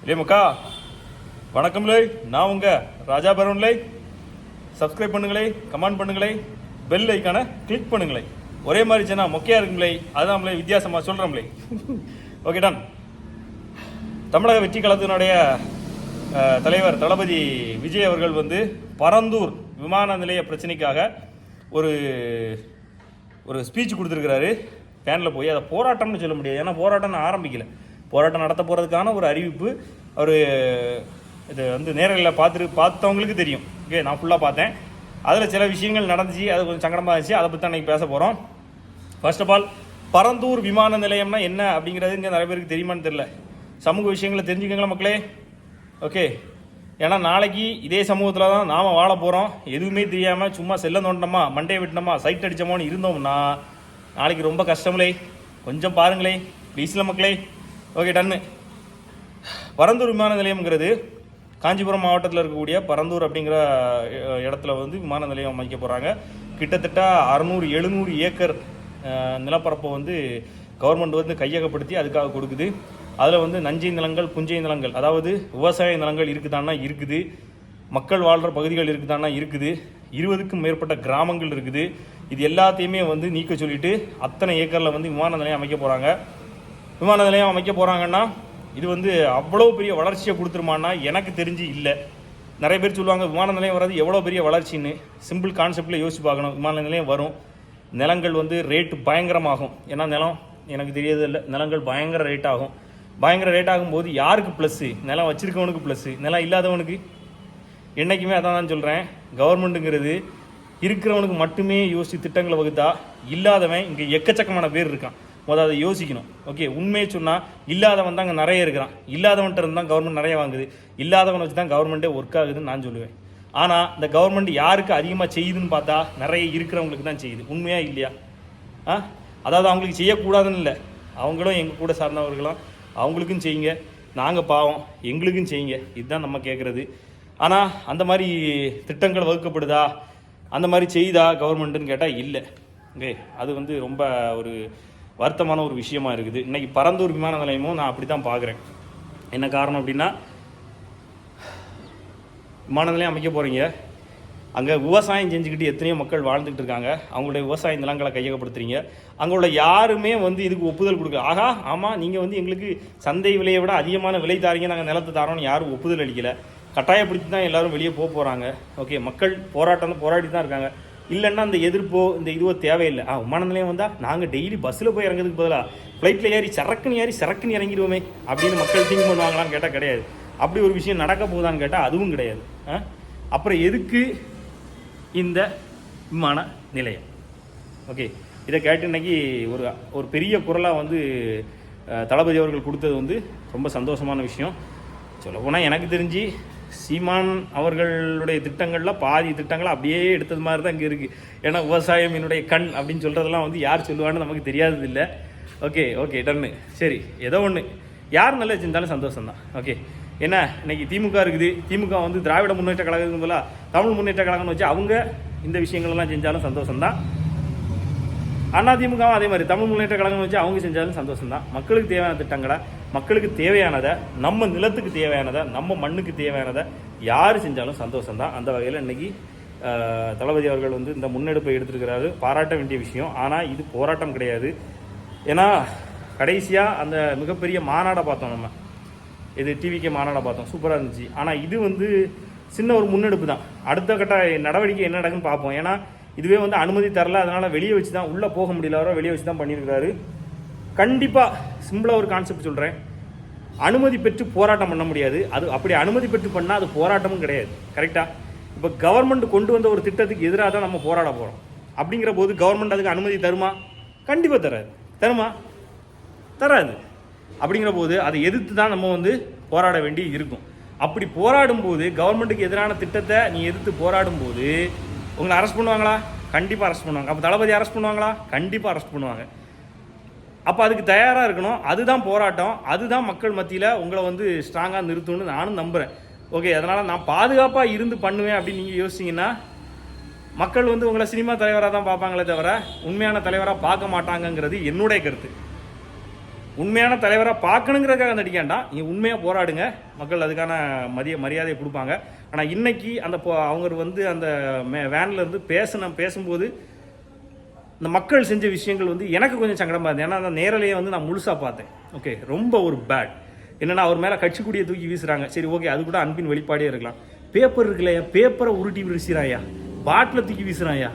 இல்லையே மக்கா? வணக்கம்லே நான் உங்கள் ராஜா பரவன்லே சப்ஸ்கிரைப் பண்ணுங்களே கமெண்ட் பண்ணுங்களே பெல் ஐக்கான கிளிக் பண்ணுங்களே. ஒரே மாதிரி சேனா மொக்கையாக இருக்குங்களே அதுதான் நம்மளே வித்தியாசமாக சொல்கிறோம்லே ஓகே டன் தமிழக வெற்றி கழகத்தினுடைய தலைவர் தளபதி விஜய் அவர்கள் வந்து பரந்தூர் விமான நிலைய பிரச்சனைக்காக ஒரு ஒரு ஸ்பீச் கொடுத்துருக்கிறாரு. பேனில் போய் அதை போராட்டம்னு சொல்ல முடியாது. ஏன்னா போராட்டம்னு ஆரம்பிக்கலை. போராட்டம் நடத்த போகிறதுக்கான ஒரு அறிவிப்பு அவர் இது வந்து நேரங்களில் பார்த்துட்டு பார்த்தவங்களுக்கு தெரியும். ஓகே நான் ஃபுல்லாக பார்த்தேன். அதில் சில விஷயங்கள் நடந்துச்சு அது கொஞ்சம் சங்கடமாக இருந்துச்சு. அதை பற்றி தான் இன்றைக்கி பேச போகிறோம் ஃபர்ஸ்ட் ஆஃப் ஆல் பரந்தூர் விமான நிலையம்னா என்ன அப்படிங்கிறது இங்கே நிறைய பேருக்கு தெரியுமான்னு தெரில சமூக விஷயங்களை தெரிஞ்சுக்கோங்களா மக்களே? ஓகே ஏன்னா நாளைக்கு இதே சமூகத்தில் தான் நாம் வாழ போகிறோம் எதுவுமே தெரியாமல் சும்மா செல்ல தோண்டமா மண்டையை விட்டனமா சைட் அடிச்சோமோன்னு இருந்தோம்னா நாளைக்கு ரொம்ப கஷ்டம்லே. கொஞ்சம் பாருங்களே ப்ளீஸில் மக்களே. ஓகே டன்னு பரந்தூர் விமான நிலையம்ங்கிறது காஞ்சிபுரம் மாவட்டத்தில் இருக்கக்கூடிய பரந்தூர் அப்படிங்கிற இடத்துல வந்து விமான நிலையம் அமைக்க போகிறாங்க கிட்டத்தட்ட அறநூறு எழுநூறு ஏக்கர் நிலப்பரப்பை வந்து கவர்மெண்ட் வந்து கையகப்படுத்தி அதுக்காக கொடுக்குது. அதில் வந்து நஞ்சை நிலங்கள் புஞ்சை நிலங்கள் அதாவது விவசாய நிலங்கள் இருக்குதான்னா இருக்குது. மக்கள் வாழ்கிற பகுதிகள் இருக்குதான்னா இருக்குது. இருபதுக்கும் மேற்பட்ட கிராமங்கள் இருக்குது. இது எல்லாத்தையுமே வந்து நீக்க சொல்லிட்டு அத்தனை ஏக்கரில் வந்து விமான நிலையம் அமைக்க போகிறாங்க விமான நிலையம் அமைக்க போகிறாங்கன்னா இது வந்து அவ்வளோ பெரிய வளர்ச்சியை கொடுத்துருமான்னா எனக்கு தெரிஞ்சு இல்லை. நிறைய பேர் சொல்லுவாங்க விமான நிலையம் வர்றது எவ்வளோ பெரிய வளர்ச்சின்னு? சிம்பிள் கான்செப்டில் யோசிச்சு பார்க்கணும். விமான நிலையம் வரும். நிலங்கள் வந்து ரேட்டு பயங்கரமாகும். ஏன்னா நிலம் எனக்கு தெரியறது இல்லை. நிலங்கள் பயங்கர ரேட் ஆகும். பயங்கர ரேட் ஆகும்போது யாருக்கு ப்ளஸ்ஸு நிலம் வச்சுருக்கவனுக்கு ப்ளஸ்ஸு நிலம் இல்லாதவனுக்கு. என்றைக்குமே அதான் நான் சொல்கிறேன் கவர்மெண்ட்டுங்கிறது இருக்கிறவனுக்கு மட்டுமே யோசித்து திட்டங்களை வகுத்தா இல்லாதவன் இங்கே எக்கச்சக்கமான பேர் இருக்கான். முதல்ல அதை யோசிக்கணும். ஓகே உண்மையை சொன்னால் இல்லாதவன் தான் அங்கே நிறைய இருக்கிறான். இல்லாதவன்கிட்ட இருந்து தான் கவர்மெண்ட் நிறைய வாங்குது. இல்லாதவனை வச்சு தான் கவர்மெண்ட்டே ஒர்க் ஆகுதுன்னு நான் சொல்லுவேன். ஆனால் இந்த கவர்மெண்ட் யாருக்கு அதிகமாக செய்யுதுன்னு பார்த்தா நிறைய இருக்கிறவங்களுக்கு தான் செய்யுது. உண்மையாக இல்லையா? ஆ? அதாவது அவங்களுக்கு செய்யக்கூடாதுன்னு இல்லை. அவங்களும் எங்கள் கூட சார்ந்தவர்களும் அவங்களுக்கும் செய்யுங்க. நாங்கள் பாவம் எங்களுக்கும் செய்யுங்க. இதுதான் நம்ம கேட்குறது ஆனால் அந்த மாதிரி திட்டங்கள் வகுக்கப்படுதா? அந்த மாதிரி செய்தா கவர்மெண்ட்டுன்னு கேட்டால் இல்லை. ஓகே அது வந்து ரொம்ப ஒரு வருத்தமான ஒரு விஷயமா இருக்குது. இன்றைக்கி பரந்தூர் விமான நிலையமும் நான் அப்படி தான் பார்க்குறேன். என்ன காரணம் அப்படின்னா விமான நிலையம் அமைக்க போகிறீங்க அங்கே விவசாயம் செஞ்சுக்கிட்டு எத்தனையோ மக்கள் வாழ்ந்துக்கிட்டு இருக்காங்க. அவங்களுடைய விவசாய நிலங்களை கையகப்படுத்துறீங்க. அங்கே உள்ள யாருமே வந்து இதுக்கு ஒப்புதல் கொடுக்க ஆகா ஆமாம் நீங்கள் வந்து எங்களுக்கு சந்தை விலையை விட அதிகமான விலை தாரீங்க. நாங்கள் நிலத்தை தரோம்னு யாரும் ஒப்புதல் அளிக்கலை. கட்டாயப்படுத்தி தான் எல்லோரும் வெளியே போக போகிறாங்க ஓகே மக்கள் போராட்டம் போராடி தான் இருக்காங்க. இல்லைன்னா அந்த எதிர்ப்போ இந்த இதுவோ தேவையில்லை. ஆ விமான நிலையம் வந்தால் நாங்கள் டெய்லி பஸ்ஸில் போய் இறங்குறதுக்கு பதிலாக ஃப்ளைட்டில் ஏறி சரக்குன்னு ஏறி சரக்குன்னு இறங்கிடுவோமே அப்படின்னு மக்கள் திங்க் பண்ணுவாங்களான்னு கேட்டால் கிடையாது. அப்படி ஒரு விஷயம் நடக்க போகுதான்னு கேட்டால் அதுவும் கிடையாது. அப்புறம் எதுக்கு இந்த விமான நிலையம் ஓகே இதை கேட்டு இன்னைக்கு ஒரு ஒரு பெரிய குரலாக வந்து தளபதி அவர்கள் கொடுத்தது வந்து ரொம்ப சந்தோஷமான விஷயம். சொல்லப்போனால் எனக்கு தெரிஞ்சு சீமான் அவர்களுடைய திட்டங்களில் பாதி திட்டங்களை அப்படியே எடுத்தது மாதிரி தான் இங்கே இருக்குது ஏன்னா விவசாயம் என்னுடைய கண் அப்படின்னு சொல்கிறதெல்லாம் வந்து யார் சொல்லுவான்னு நமக்கு தெரியாதது இல்லை ஓகே ஓகே டன்னு. சரி ஏதோ ஒன்று யார் நல்லா செஞ்சாலும் சந்தோஷம் தான் ஓகே. என்ன இன்னைக்கு திமுக இருக்குது. திமுக வந்து திராவிட முன்னேற்ற கழகம் போல தமிழ் முன்னேற்ற கழகம்னு வச்சு அவங்க இந்த விஷயங்கள்லாம் செஞ்சாலும் சந்தோஷம் தான் அதிமுகவும் அதே மாதிரி தமிழ் முன்னேற்ற கழகம் வச்சு அவங்க செஞ்சாலும் சந்தோஷம் தான் மக்களுக்கு தேவையான திட்டங்களை மக்களுக்கு தேவையானதை நம்ம நிலத்துக்கு தேவையானதை நம்ம மண்ணுக்கு தேவையானதை யார் செஞ்சாலும் சந்தோஷம் தான் அந்த வகையில் இன்னைக்கு தளபதி அவர்கள் வந்து இந்த முன்னெடுப்பை எடுத்திருக்கிறாரு. பாராட்ட வேண்டிய விஷயம். ஆனால் இது போராட்டம் கிடையாது. ஏன்னா கடைசியாக அந்த மிகப்பெரிய மாநாடை பார்த்தோம் நம்ம. இது டிவிக்கு மாநாடை பார்த்தோம். சூப்பராக இருந்துச்சு. ஆனால் இது வந்து சின்ன ஒரு முன்னெடுப்பு தான். அடுத்த கட்ட நடவடிக்கை என்ன நடக்குன்னு பார்ப்போம். ஏன்னா இதுவே வந்து அனுமதி தரல அதனால் வெளியே வச்சு தான் உள்ளே போக முடியல அவரை வெளியே வச்சு தான் பண்ணியிருக்கிறாரு கண்டிப்பாக சிம்பிளாக ஒரு கான்செப்ட் சொல்கிறேன் அனுமதி பெற்று போராட்டம் பண்ண முடியாது. அது அப்படி அனுமதி பெற்று பண்ணால் அது போராட்டமும் கிடையாது. கரெக்டாக இப்போ கவர்மெண்ட் கொண்டு வந்த ஒரு திட்டத்துக்கு எதிராக தான் நம்ம போராட போகிறோம் அப்படிங்கிற போது கவர்மெண்ட் அதுக்கு அனுமதி தருமா? கண்டிப்பாக தராது. தருமா? தராது. அப்படிங்கிற போது அதை எதிர்த்து தான் நம்ம வந்து போராட வேண்டி இருக்கும். அப்படி போராடும் போது கவர்மெண்ட்டுக்கு எதிரான திட்டத்தை நீ எதிர்த்து போராடும் போது உங்களை அரெஸ்ட் பண்ணுவாங்களா? கண்டிப்பாக அரெஸ்ட் பண்ணுவாங்க. அப்போ தளபதி அரெஸ்ட் பண்ணுவாங்களா? கண்டிப்பாக அரெஸ்ட் பண்ணுவாங்க. அப்போ அதுக்கு தயாராக இருக்கணும். அதுதான் போராட்டம். அதுதான் மக்கள் மத்தியில் உங்களை வந்து ஸ்ட்ராங்காக நிறுத்தும்னு நானும் நம்புகிறேன் ஓகே அதனால் நான் பாதுகாப்பாக இருந்து பண்ணுவேன் அப்படின்னு நீங்கள் யோசிச்சிங்கன்னா மக்கள் வந்து உங்களை சினிமா தலைவராக தான் பார்ப்பாங்களே தவிர உண்மையான தலைவராக பார்க்க மாட்டாங்கங்கிறது என்னுடைய கருத்து. உண்மையான தலைவராக பார்க்கணுங்கிறதுக்காக நடிக்காண்டாம். நீங்கள் உண்மையாக போராடுங்க. மக்கள் அதுக்கான மதிய மரியாதையை கொடுப்பாங்க. ஆனால் இன்றைக்கி அந்த போ- அவங்க வந்து அந்த வேனில் இருந்து பேசின பேசும்போது இந்த மக்கள் செஞ்ச விஷயங்கள் வந்து எனக்கு கொஞ்சம் சங்கடமாக இருந்தது. ஏன்னா அந்த நேரலையை வந்து நான் முழுசாக பார்த்தேன். ஓகே ரொம்ப ஒரு பேட் என்னன்னா அவர் மேலே கட்சி கூடிய தூக்கி வீசுகிறாங்க சரி ஓகே அது கூட அன்பின் வெளிப்பாடே இருக்கலாம். பேப்பர் இருக்குல்லையா பேப்பரை உருட்டி வீசுகிறாயா பாட்டில் தூக்கி வீசுகிறாயா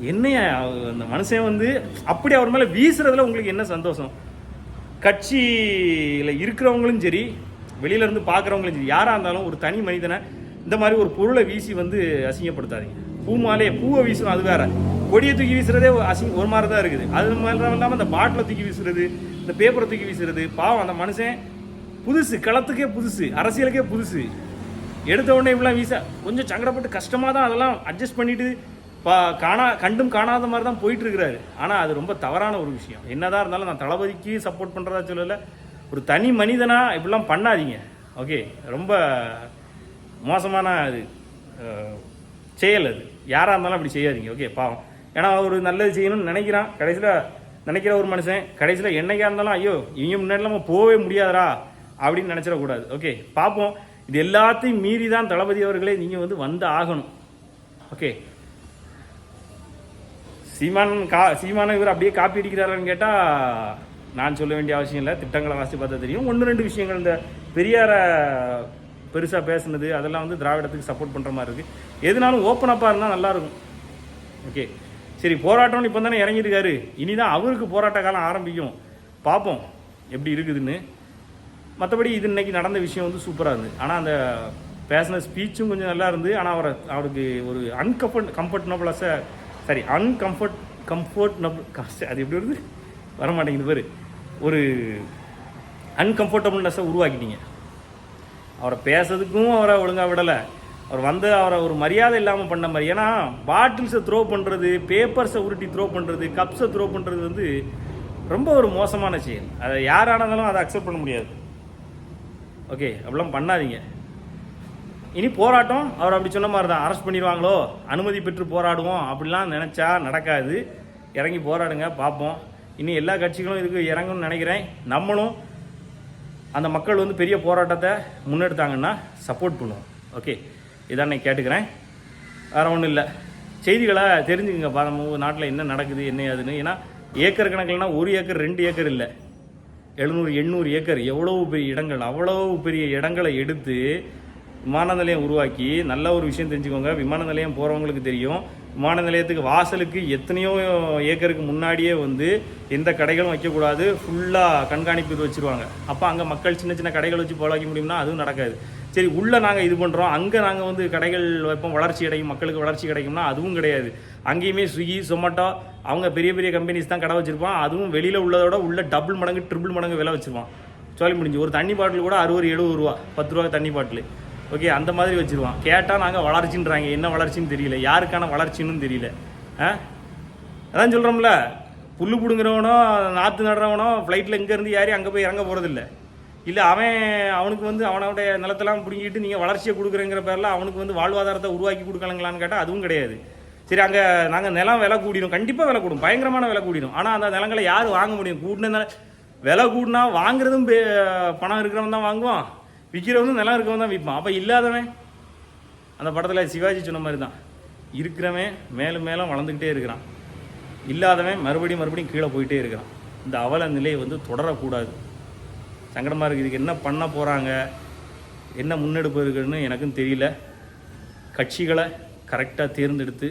என்னையா அந்த மனுஷன் வந்து அப்படி அவர் மேலே வீசுறதுல உங்களுக்கு என்ன சந்தோஷம்? கட்சியில் இருக்கிறவங்களும் சரி வெளியில இருந்து பார்க்குறவங்களும் சரி யாராக இருந்தாலும் ஒரு தனி மனிதனை இந்த மாதிரி ஒரு பொருளை வீசி வந்து அசிங்கப்படுத்தாதீங்க. பூமாலே பூவை வீசணும் அது வேற. கொடியை தூக்கி வீசுறதே ஒரு அசிங்க ஒரு மாதிரி தான் இருக்குது. அது மாதிரி இல்லாமல் அந்த பாட்டிலை தூக்கி வீசுறது இந்த பேப்பரை தூக்கி வீசுறது பாவம் அந்த மனுஷன் புதுசு களத்துக்கே புதுசு அரசியலுக்கே புதுசு. எடுத்த உடனே இப்படிலாம் வீச கொஞ்சம் சங்கடப்பட்டு கஷ்டமாக தான் அதெல்லாம் அட்ஜஸ்ட் பண்ணிட்டு பா காணா கண்டும் காணாத மாதிரி தான் போயிட்டு இருக்கிறாரு ஆனால் அது ரொம்ப தவறான ஒரு விஷயம். என்னதான் இருந்தாலும் நான் தளபதிக்கு சப்போர்ட் பண்ணுறதா சொல்லலை. ஒரு தனி மனிதனா இப்படிலாம் பண்ணாதீங்க. ஓகே ரொம்ப மோசமான அது செயல் அது. யாராக இருந்தாலும் அப்படி செய்யாதீங்க. ஓகே பாவம். ஏன்னா அவர் நல்லது செய்யணும்னு நினைக்கிறான். கடைசியில் நினைக்கிற ஒரு மனுஷன் கடைசியில் என்னைக்காக இருந்தாலும் ஐயோ இவங்க முன்னாடி நம்ம போகவே முடியாதரா அப்படின்னு நினச்சிடக்கூடாது. ஓகே பார்ப்போம் இது எல்லாத்தையும் மீறி தான் தளபதி அவர்களே நீங்கள் வந்து வந்து ஆகணும். ஓகே சீமான் கா சீமான இவர் அப்படியே காப்பி அடிக்கிறாரான்னு கேட்டால் நான் சொல்ல வேண்டிய அவசியம் இல்லை. திட்டங்களை வாசித்து பார்த்தா தெரியும். ஒன்று ரெண்டு விஷயங்கள் இந்த பெரியாரை பெருசாக பேசுனது அதெல்லாம் வந்து திராவிடத்துக்கு சப்போர்ட் பண்ணுற மாதிரி இருக்குது எதுனாலும் ஓப்பன் அப்பாக இருந்தால் நல்லாயிருக்கும் ஓகே சரி போராட்டம்னு இப்போ தானே இறங்கியிருக்காரு. இனிதான் அவருக்கு போராட்ட காலம் ஆரம்பிக்கும். பார்ப்போம் எப்படி இருக்குதுன்னு. மற்றபடி இது இன்னைக்கு நடந்த விஷயம் வந்து சூப்பராக இருந்தது ஆனால் அந்த பேசின ஸ்பீச்சும் கொஞ்சம் நல்லா இருந்து. ஆனால் அவரை அவருக்கு ஒரு அன்கம்ஃபர்ட் கம்ஃபர்டபுளாக சாரி அன்கம்ஃபர்ட் கம்ஃபர்ட்னபிள் அது எப்படி வருது? வர மாட்டேங்குது பேர். ஒரு அன்கம்ஃபர்டபுள்னஸை உருவாக்கிட்டீங்க. அவரை பேசுறதுக்கும் அவரை ஒழுங்காக விடலை. அவர் வந்து அவரை ஒரு மரியாதை இல்லாமல் பண்ண மாதிரி. ஏன்னா பாட்டில்ஸை த்ரோ பண்ணுறது பேப்பர்ஸை உருட்டி த்ரோ பண்ணுறது கப்ஸை த்ரோ பண்ணுறது வந்து ரொம்ப ஒரு மோசமான செயல். அதை யாரானாலும் அதை அக்செப்ட் பண்ண முடியாது. ஓகே அப்படிலாம் பண்ணாதீங்க. இனி போராட்டம் அவர் அப்படி சொன்ன மாதிரி தான் அரெஸ்ட் பண்ணிடுவாங்களோ? அனுமதி பெற்று போராடுவோம். அப்படிலாம் நினச்சா நடக்காது. இறங்கி போராடுங்க பார்ப்போம். இனி எல்லா கட்சிகளும் இதுக்கு இறங்கணும்னு நினைக்கிறேன். நம்மளும் அந்த மக்கள் வந்து பெரிய போராட்டத்தை முன்னெடுத்தாங்கன்னா சப்போர்ட் பண்ணுவோம். ஓகே இதான் நான் கேட்டுக்கிறேன். வேறு ஒன்றும் இல்லை. செய்திகளை தெரிஞ்சுக்கங்க. பா நம்ம நாட்டில் என்ன நடக்குது என்ன ஏதுன்னு. ஏன்னா ஏக்கர் கணக்கில்னா ஒரு ஏக்கர் ரெண்டு ஏக்கர் இல்லை. எழுநூறு எண்ணூறு ஏக்கர். எவ்வளோ பெரிய இடங்கள் அவ்வளோ பெரிய இடங்களை எடுத்து விமான நிலையம் உருவாக்கி நல்ல ஒரு விஷயம் தெரிஞ்சுக்கோங்க. விமான நிலையம் போகிறவங்களுக்கு தெரியும். விமான நிலையத்துக்கு வாசலுக்கு எத்தனையோ ஏக்கருக்கு முன்னாடியே வந்து எந்த கடைகளும் வைக்கக்கூடாது. ஃபுல்லாக கண்காணிப்பு இது வச்சுருவாங்க. அப்போ அங்கே மக்கள் சின்ன சின்ன கடைகள் வச்சு போலாக்க முடியும்னா அதுவும் நடக்காது. சரி உள்ளே நாங்கள் இது பண்ணுறோம் அங்கே நாங்கள் வந்து கடைகள் வைப்போம். வளர்ச்சி கிடைக்கும் மக்களுக்கு வளர்ச்சி கிடைக்கும்னா அதுவும் கிடையாது. அங்கேயுமே ஸ்விக்கி சொமேட்டோ அவங்க பெரிய பெரிய கம்பெனிஸ் தான் கடை வச்சுருப்பான் அதுவும் வெளியில் உள்ளதோட உள்ள டபுள் மடங்கு ட்ரிபிள் மடங்கு விலை வச்சுருவான் சொல்லி முடிஞ்சு. ஒரு தண்ணி பாட்டில் கூட அறுபது எழுபது ரூபா பத்து ரூபா தண்ணி பாட்டில். ஓகே அந்த மாதிரி வச்சிருவான். கேட்டால் நாங்கள் வளர்ச்சின்றாங்க. என்ன வளர்ச்சின்னு தெரியல. யாருக்கான வளர்ச்சின்னு தெரியல. ஆ? அதான் சொல்கிறோம்ல புல் பிடுங்குறவனோ நாற்று நடுறவனோ ஃப்ளைட்டில் இங்கேருந்து யாரையும் அங்கே போய் இறங்க போகிறதில்ல இல்லை அவன் அவனுக்கு வந்து அவனோடைய நிலத்தெல்லாம் பிடுங்கிட்டு நீங்கள் வளர்ச்சியை கொடுக்குறேங்கிற பேரில் அவனுக்கு வந்து வாழ்வாதாரத்தை உருவாக்கி கொடுக்கலங்களான்னு கேட்டால் அதுவும் கிடையாது. சரி அங்கே நாங்கள் நிலம் விலை கூடிடும் கண்டிப்பாக விலை கூடும். பயங்கரமான விலை கூடிடும் ஆனால் அந்த நிலங்களை யார் வாங்க முடியும்? கூட்டின விலை கூடினா வாங்குறதும் பே- பணம் இருக்கிறவன் தான் வாங்குவான். விற்கிறவனும் நிலம் இருக்கவன் தான் விற்பான். அப்போ இல்லாதவன் அந்த படத்தில் சிவாஜி சொன்ன மாதிரி தான் இருக்கிறவன் மேலும் மேலும் வளர்ந்துக்கிட்டே இருக்கிறான். இல்லாதவன் மறுபடியும் மறுபடியும் கீழே போயிட்டே இருக்கிறான். இந்த அவல நிலை வந்து தொடரக்கூடாது. சங்கடமாக இருக்குது. இதுக்கு என்ன பண்ண போகிறாங்க என்ன முன்னெடுப்பு இருக்குன்னு எனக்கும் தெரியல. கட்சிகளை கரெக்டாக தேர்ந்தெடுத்து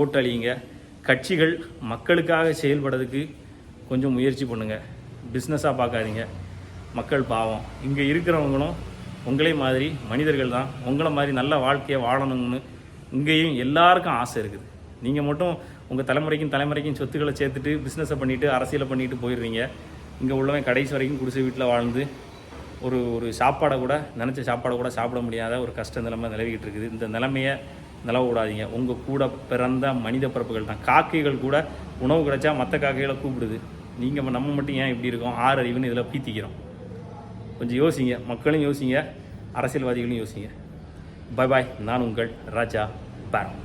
ஓட்டழியுங்க கட்சிகள் மக்களுக்காக செயல்படுறதுக்கு கொஞ்சம் முயற்சி பண்ணுங்கள் பிஸ்னஸாக பார்க்காதீங்க. மக்கள் பாவம். இங்கே இருக்கிறவங்களும் உங்களே மாதிரி மனிதர்கள் தான். உங்களை மாதிரி நல்ல வாழ்க்கையை வாழணும்னு இங்கேயும் எல்லாருக்கும் ஆசை இருக்குது. நீங்கள் மட்டும் உங்கள் தலைமுறைக்கும் தலைமுறைக்கும் சொத்துக்களை சேர்த்துட்டு பிஸ்னஸை பண்ணிவிட்டு அரசியலை பண்ணிட்டு போயிடுறீங்க. இங்கே உள்ளவன் கடைசி வரைக்கும் குடிசை வீட்டில் வாழ்ந்து ஒரு ஒரு சாப்பாடை கூட நினச்ச சாப்பாடை கூட சாப்பிட முடியாத ஒரு கஷ்ட நிலைமை நிலவிக்கிட்டு இருக்குது. இந்த நிலைமையை நிலவ விடாதீங்க. உங்கள் கூட பிறந்த மனித பிறப்புகள் தான். காக்கைகள் கூட உணவு கிடைச்சா மற்ற காக்கைகளை கூப்பிடுது. நீங்கள் நம்ம மட்டும் ஏன் இப்படி இருக்கோம்? ஆறு அறிவுன்னு இதில் பீத்திக்கிறோம். கொஞ்சம் யோசிங்க. மக்களும் யோசிங்க. அரசியல்வாதிகளும் யோசிங்க. பை பாய் நான் உங்கள் ராஜா பேரன்